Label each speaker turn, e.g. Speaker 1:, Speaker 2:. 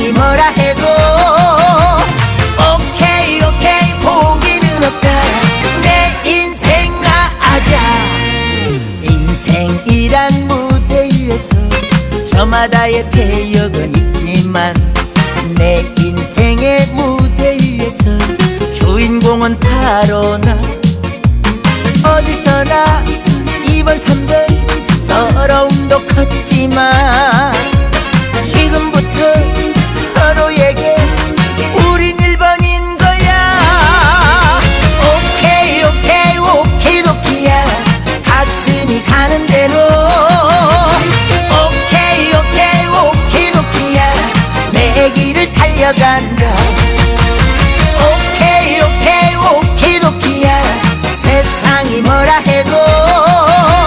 Speaker 1: 세상이 뭐라 해도 오케이 오케이 포기는 없다. 내 인생 나아자. 인생이란 무대 위에서 저마다의 배역은 있지만 내 인생의 무대 위에서 주인공은 바로 나. 어디서나 이번 3대 서러움도 컸지만 Uganda